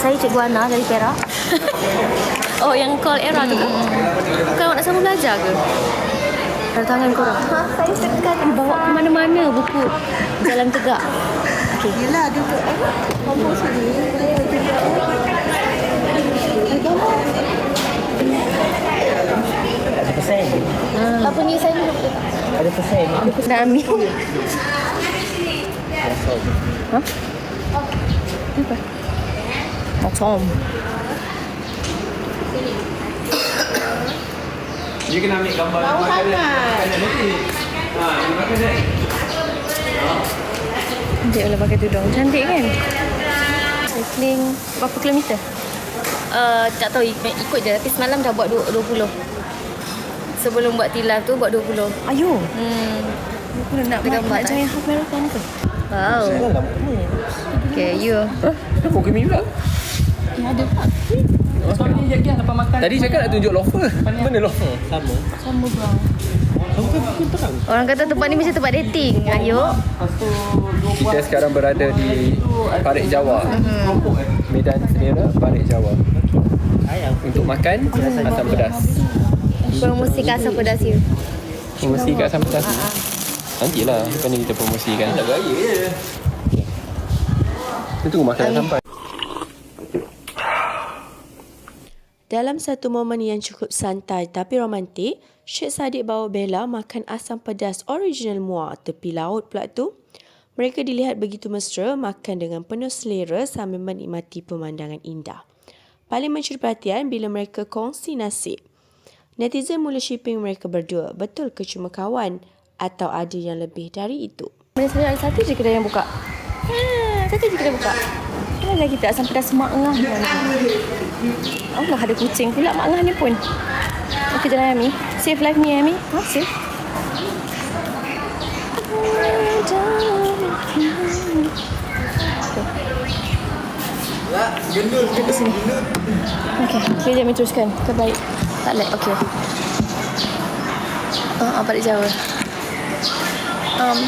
Saya Cikgu Ana dari Perak. Oh, yang call era tu ke? Bukan awak nak sama belajar ke? Ada tangan korang. Ha, saya sekan Bawa ke mana-mana buku Jalan Tegak. Okay. Yelah, dia tu apa? Kampung sini. Ada persen. Apa ni saya dulu? Ada persen. Nak ambil. Ha? Apa? Macam. Dia kena ambil gambar Tahu makanan. sangat. Nanti. Ha, dia makanan. Cantik boleh pakai tudung. Cantik kan? Cycling berapa kilometer? Uh, tak tahu ik- ikut je tapi semalam dah buat du- 20. Sebelum buat tilap tu buat 20. Ayo. Hmm. Aku nak nak, Dekat nak join half marathon ke? Wow. Okay, you. Kenapa kami pula? Ya, ada tak? Tadi cakap nak tunjuk loafer. Mana loafer? Sama. Sama bang. Orang kata tempat ni macam tempat dating. Ayo. Kita sekarang berada di Parik Jawa. Medan Selera, Parik Jawa. Untuk makan asam pedas. Promosi asam pedas you. Promosi kat asam pedas. Nantilah, lepas ni kita promosikan. Tak gaya je. Kita tunggu makanan sampai. Dalam satu momen yang cukup santai tapi romantik, Syed Saddiq bawa Bella makan asam pedas original Muar tepi laut pula tu. Mereka dilihat begitu mesra makan dengan penuh selera sambil menikmati pemandangan indah. Paling mencuri perhatian bila mereka kongsi nasi. Netizen mula shipping mereka berdua. Betul ke cuma kawan? Atau ada yang lebih dari itu? Mana sebenarnya ada satu je kedai yang buka. Ha, satu je kedai buka. Mana kita asam pedas mak ngah ni. Allah ada kucing pula mak ngah ni pun. Okey jalan Ami. Save life ni Ami. Ha, save. Duduk sini. Okey, okay, dia teruskan. Terbaik. Tak lag. Okey. Ah, uh, balik Jawa. Um,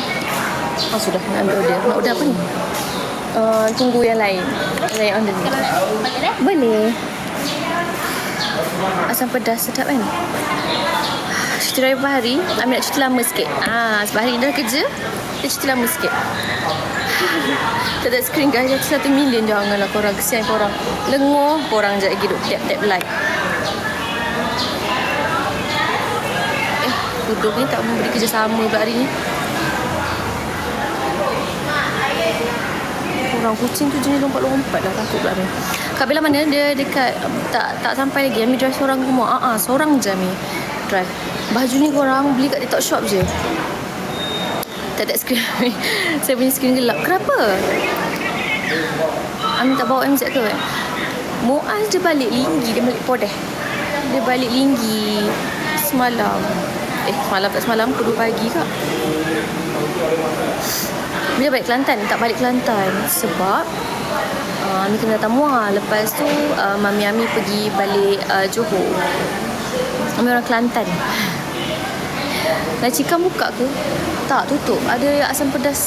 oh sudah nak ambil order. Nak order apa ni? Uh, tunggu yang lain. Yang lain order ni. Boleh. Asam pedas sedap kan? Cuti raya hari, ambil nak cuti lama sikit. Ah, sebab hari dah kerja, dia cuti lama sikit. ada screen guys, jadi satu million janganlah korang. Kesian korang. Lenguh korang je lagi duk tap-tap like. Eh, duduk ni tak memberi kerjasama pula hari ni. Orang kucing tu jenis lompat-lompat lah takut pula ni. Kak Bella mana dia dekat tak tak sampai lagi. Ami drive seorang ke rumah. Ah, ah, seorang je Ami drive. Baju ni korang beli kat TikTok shop je. Tak ada skrin. Saya punya skrin gelap. Kenapa? Ami tak bawa MZ ke? Muaz dia balik Linggi. Dia balik Podeh. Dia balik Linggi semalam. Eh, semalam tak semalam. Pukul 2 pagi kak. Dia balik Kelantan, tak balik Kelantan sebab uh, Ami kena datang Muar. Lepas tu uh, Mami Ami pergi balik uh, Johor. Ami orang Kelantan. Nasi Cikam buka ke? Tak, tutup. Ada asam pedas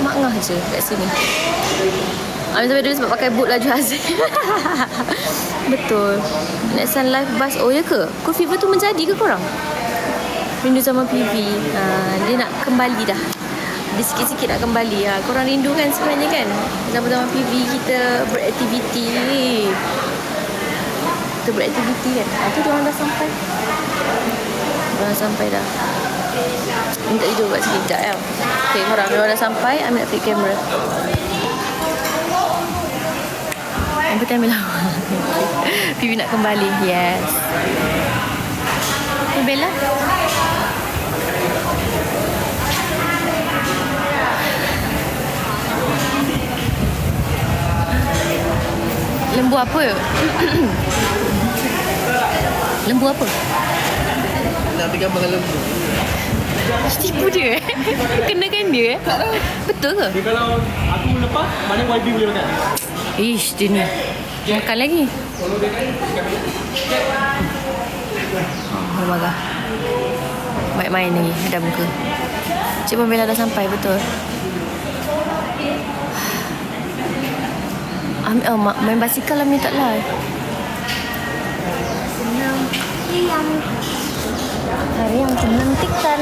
mak ngah je kat sini. Ami sampai dulu sebab pakai boot laju Azim. Betul. Next Sun Live Bus. Oh ya ke? Cool Fever tu menjadi ke korang? Rindu sama PV. Uh, dia nak kembali dah. Dia sikit-sikit nak kembali. Ha. Korang rindu kan sebenarnya kan? Zaman-zaman PV kita beraktiviti. Kita beraktiviti kan? Ha, tu diorang dah sampai. Diorang sampai dah. Minta tidur kat sini sekejap ya. Okay korang. Diorang dah sampai. Ambil nak take kamera. Yang penting ambil lama. PV nak kembali. Yes. Bella. Lembu apa? lembu apa? Nak ambil gambar dengan lembu. Tipu dia eh? Kenakan dia eh? Betul ke? Dia kalau aku lepas, mana YB boleh makan? Ish, dia ni. Makan lagi. Oh, marah. Main-main lagi, ada muka. Cik Pembela dah sampai, betul. Am, uh, ma- main basikal Ami tak lah. Hari yang menantikan.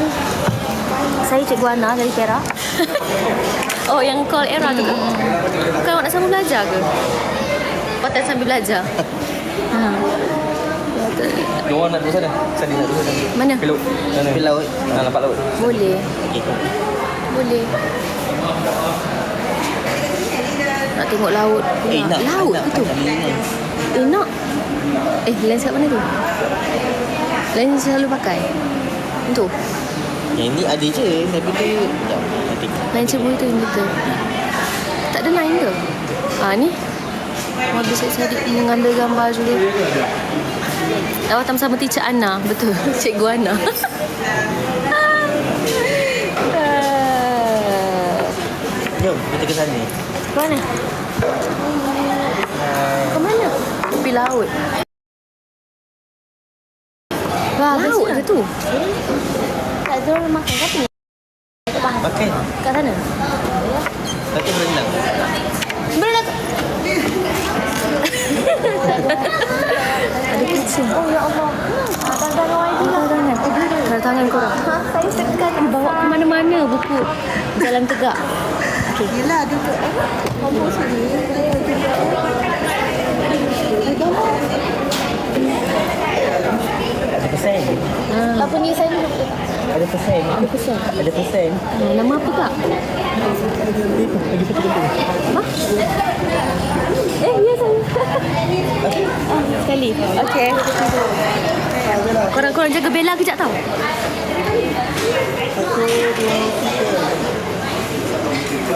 Saya Cikgu Ana dari Perak. oh, yang call era tu. Bukan awak nak sambil belajar ke? Hotel sambil belajar. ha. Dua orang nak duduk sana. Sana nak duduk sana. Mana? Peluk. Tepi laut. Ha, nampak laut. Boleh. Boleh. Nak tengok laut. Eh, pula. nak. laut nak. ke tu? Nak. Eh, nak. Eh, lens kat mana tu? Lens selalu pakai. Tu. Yang ni ada je. Tapi tu... Lens cebu itu yang betul. Tak ada line ke? Ah, ni. Mobil saya Sadiq mengambil gambar juga. Lawatan bersama teacher Ana. Betul. Cikgu Ana. Jom, kita ke sana. Ke mana? Ke mana? Tepi laut. Wah, laut ke tu? Tak ada orang makan kat sini. Makan. Kat sana. Lepas tu berenang. Berenang. Ada kucing. Oh ya Allah. Tangan YB lah. Tangan. Tangan. Korang. Saya sekan. Bawa ke mana-mana buku. Jalan tegak. Okay. Yelah duduk apa? Kampung sini. Ada pesen. Apa ni saya dulu? Ada pesen. Ada pesan. Ada pesen. Hmm, nama apa kak? Lagi satu benda. Eh, ya saya. ah, sekali. Okey. Korang-korang jaga Bella kejap tau. Satu, dua, tiga Show,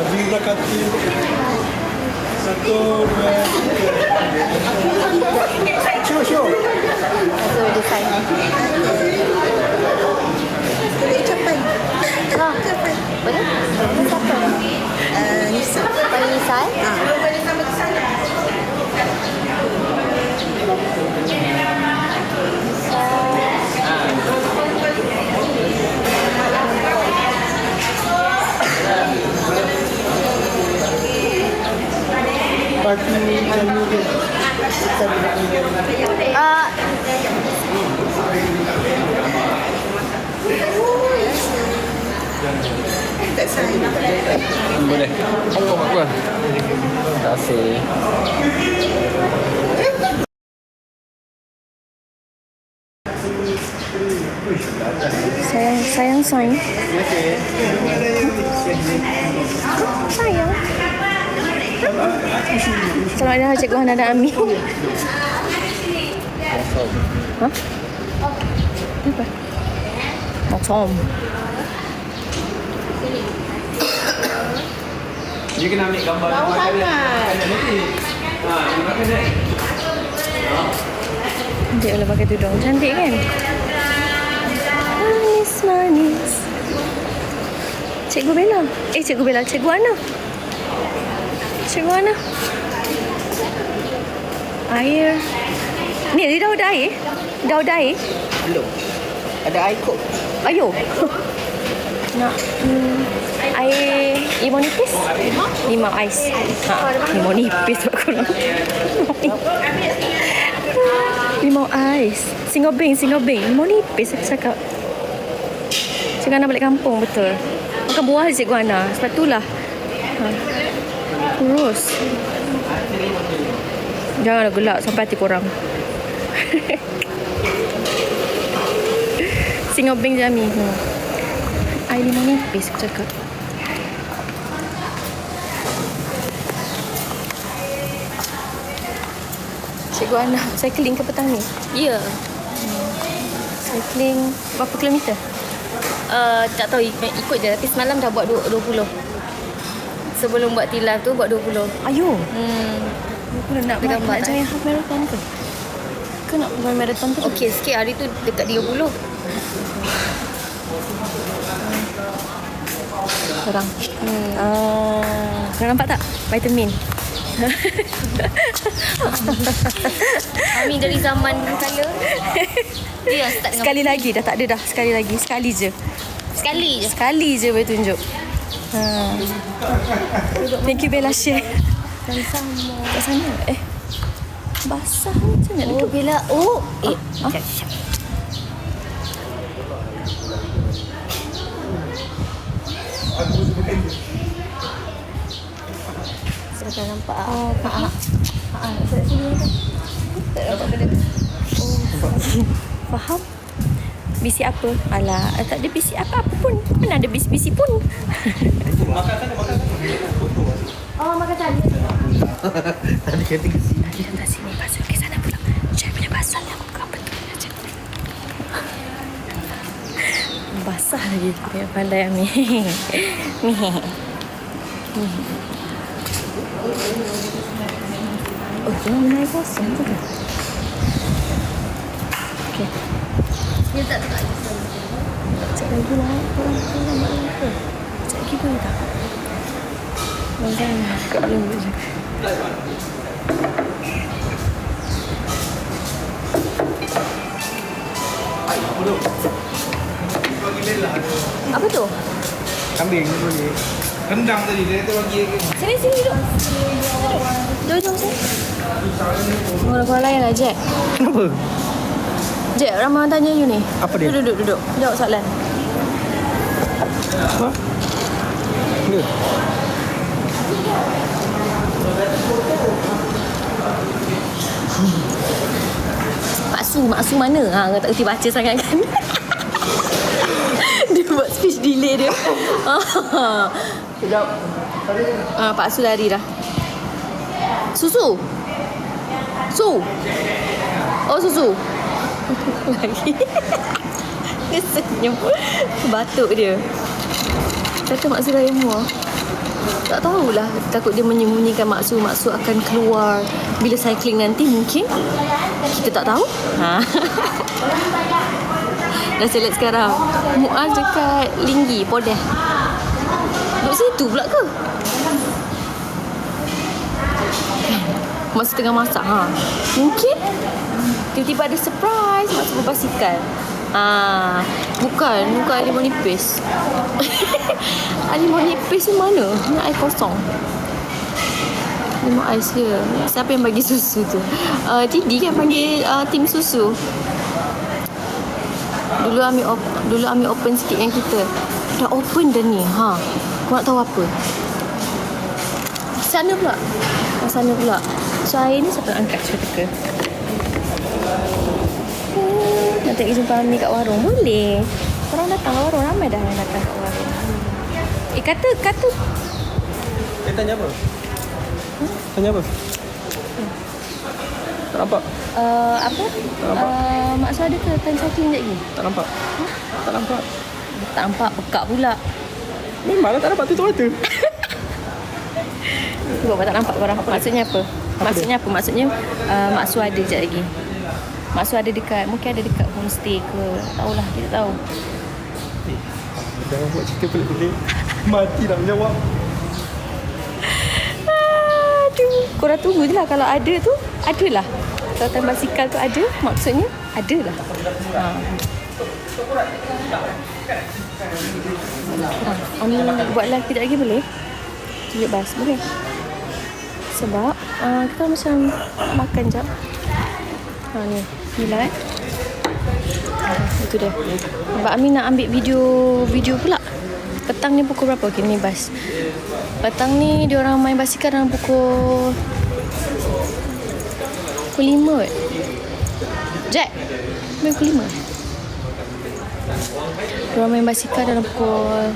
show So, design. Boleh capai. Ha. Capai. Boleh? Siapa? Uh, Nisa. Pak Nisai. Bagi jamu dia Uh, Tak salah. Boleh. Oh, apa? Terima kasih. Sayang, sayang, sayang. Sayang. Selamat datang Cikgu Hana dan Ami. Ha? Apa? Macam. You kena ambil gambar Tahu sangat Dia kalau pakai tudung Cantik kan Manis manis. Cikgu Bella? Eh Cikgu Bella Cikgu Ana. Cikgu Ana. Air. Ni dia dah ada air? Dah ada air? Belum. Ada air kok. Ayo. Nak hmm, Air Limau nipis? Limau ais. Ha, Limau nipis Sebab korang. Limau ais. Singobeng Singobeng Limau nipis Aku cakap Cikgu Ana balik kampung Betul Makan buah je Cikgu Ana Sebab itulah ha. Kurus Janganlah gelak Sampai hati korang Singobeng Jami hmm. Air limau nipis Aku cakap Cikgu Ana Cycling ke petang ni? Ya yeah. Cycling Berapa kilometer? Uh, tak tahu ik- ikut je Tapi semalam dah buat du- 20 Sebelum buat tilap tu buat 20 Ayo. Hmm Aku nak gambar nak tak? join half marathon ke? Ke nak buat marathon tu? Okey sikit hari tu dekat 30 Sekarang. Hmm. Kau nampak tak? Vitamin. Kami dari zaman kala Dia start dengan Sekali lagi dah tak ada dah. Sekali lagi. Sekali je. Sekali je Sekali je boleh tunjuk. Ha. Thank you Bella share. sama. Kat sana. Eh. Basah macam mana? Oh, bila. Oh. Eh. Ah? Oh, sini ada. Tak nampak benda tu. Oh. Faham? Bisi apa? Alah, tak ada bisi apa-apa pun. Mana ada bisi-bisi pun. Oh, makan tadi. Tadi kata ke sini. Datang sini, pasal ke sana pula. Saya punya basah yang buka betul aja. Basah lagi. Dia pandai Ami. Ni. Oh, dia menai kosong tu. Okey. Dia tak tak lagi sana. Cek lagi lah. Korang korang nak apa? Cek lagi boleh tak? Macam kat dalam je. Apa tu? Kambing ni Rendang tadi dia tu bagi Sini sini duduk. Duduk duduk sini. Orang orang lain lah Jack. Kenapa? Jack, ramai orang tanya you ni. Apa dia? Duduk duduk duduk. Jawab soalan. Apa? Ni. Maksu, maksu mana? Ha, tak kerti baca sangat kan? dia buat speech delay dia. Sedap. Ah, Pak Su lari dah. Susu. Su. Oh, susu. Lagi. dia senyum. Batuk dia. Kata Mak Su dah ilmu ah. Tak tahulah Takut dia menyembunyikan maksud Maksud akan keluar Bila cycling nanti mungkin Kita tak tahu ha. Dah select sekarang Muaz dekat Linggi Podeh situ pula ke Masa tengah masak ha. Mungkin Tiba-tiba ada surprise Masuk berbasikal Ah, bukan, bukan air limau nipis. air limau nipis tu mana? Ni air kosong. Limau ais ke? Siapa yang bagi susu tu? Uh, Didi kan panggil uh, tim susu. Dulu Ami op- dulu Ami open sikit dengan kita. Dah open dah ni. Ha. Kau nak tahu apa? Sana pula. Sana pula. So air ni siapa nak angkat cerita ke? Hmm, Nanti pergi jumpa Ami kat warung Boleh Orang datang kat warung Ramai dah yang datang kat warung Eh kata Kata Dia tanya apa? Tanya apa? Tak nampak? uh, Apa uh, Mak Su ada ke Time cycling sekejap lagi Tak nampak? Tak nampak? Tak nampak Pekak pula Memanglah tak nampak tutup mata. Tengok tak nampak korang Maksudnya apa Maksudnya apa Maksudnya uh, Mak Su ada sekejap lagi Mak Su ada dekat Mungkin ada dekat homestay ke tahulah Kita tahu Jangan buat cerita pelik-pelik. Mati nak menjawab. Aduh. Korang tunggu je lah kalau ada tu, adalah. Kalau time basikal tu ada, maksudnya adalah. Ha. Ha. Ami buat live kejap lagi boleh? Tunjuk bas, boleh? Sebab uh, kita macam makan jap. Ha ni, ni lah eh. Ha, itu dia. Sebab Ami nak ambil video video pula. Petang ni pukul berapa? Okay, ni bas. Petang ni dia orang main basikal dalam pukul pukul 5 eh. Jack, main pukul 5 Dia orang main basikal dalam pukul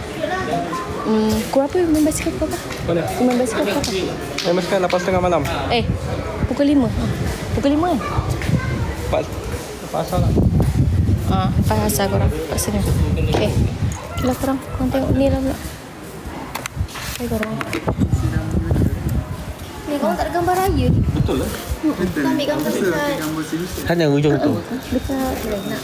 Hmm, pukul apa main basikal pukul apa? Mana? Main basikal pukul apa? Saya masukkan 8.30 malam. Eh, pukul 5 ha. Pukul 5 kan? Lepas, lepas asal lah. Ha, lepas asal korang Lepas sini Okay Okay lah korang Korang tengok ni lah pula Hai korang Ni korang tak ada gambar raya ni Betul lah. Kita ambil gambar dekat Hanya ujung tu. Dekat nak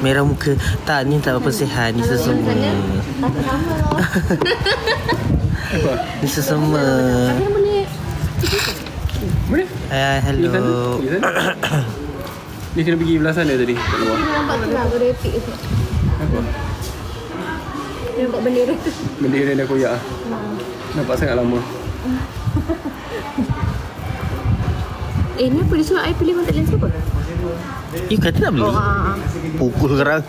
Merah muka Tak ni tak apa sihat Ni sesama Ni sesama boleh? Hai sana. hello. Ni kena pergi belah sana tadi. Kat luar. Nampak tu lah epic tu Apa? Nampak bendera. Bendera dah koyak ah. Nampak sangat lama. Eh, ni apa dia suruh I pilih kontak lens apa? You kata tak beli? Oh. Pukul sekarang.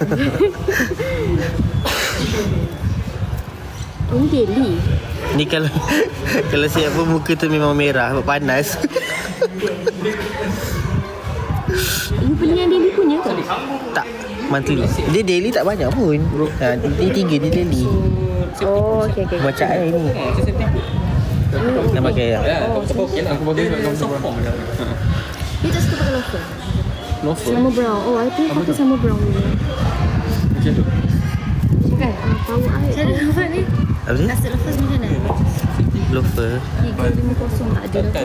Oh, ni daily. Ni kalau kalau siap pun muka tu memang merah sebab panas. You beli yang daily punya ke? tak monthly. Dia daily tak banyak pun. Ha, ni tiga dia daily. Oh, okay, okay. Macam air ni. Nak pakai ya. Kau okey. Aku bagi kat kau sopan. Dia tak suka pakai loafer. Loafer. Sama brown. Oh, I think pakai sama brown ni. Macam tu. Kan? Tahu I. Saya ada loafer ni. Apa dia? Nasi loafer macam mana? Loafer. 350 tak ada.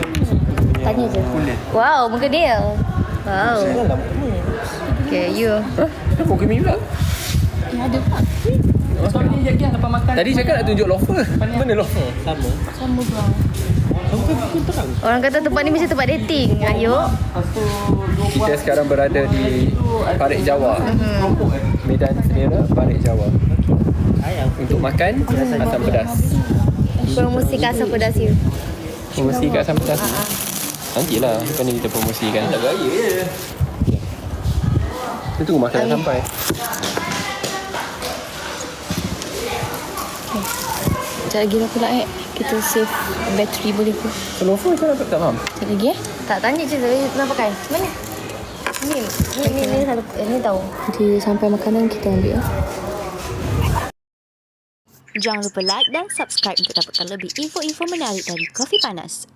Tanya je. Wow, muka dia. Wow. Okay, you. Kenapa kau kami pula? Eh, ada tak? Tadi cakap nak tunjuk loafer. Mana loafer? Sama. Sama brown. Orang kata tempat ni macam tempat dating. Ayo. Kita sekarang berada di Parit Jawa. Medan Sendera, Parit Jawa. Untuk makan asam pedas. Promosi asam pedas you. Promosi kat asam pedas. Nantilah, lepas ni kita promosikan. Tak gaya je. Kita tunggu makan sampai. Sekejap lagi lah pula eh. Kita save bateri boleh ke? Loafer macam mana tak faham? Sekejap lagi eh. Tak tanya je saya nak pakai. Mana? Ni, ni, ni, ni, selalu, eh, ni tahu. Nanti sampai makanan kita ambil eh. Jangan lupa like dan subscribe untuk dapatkan lebih info-info menarik dari Kopi Panas.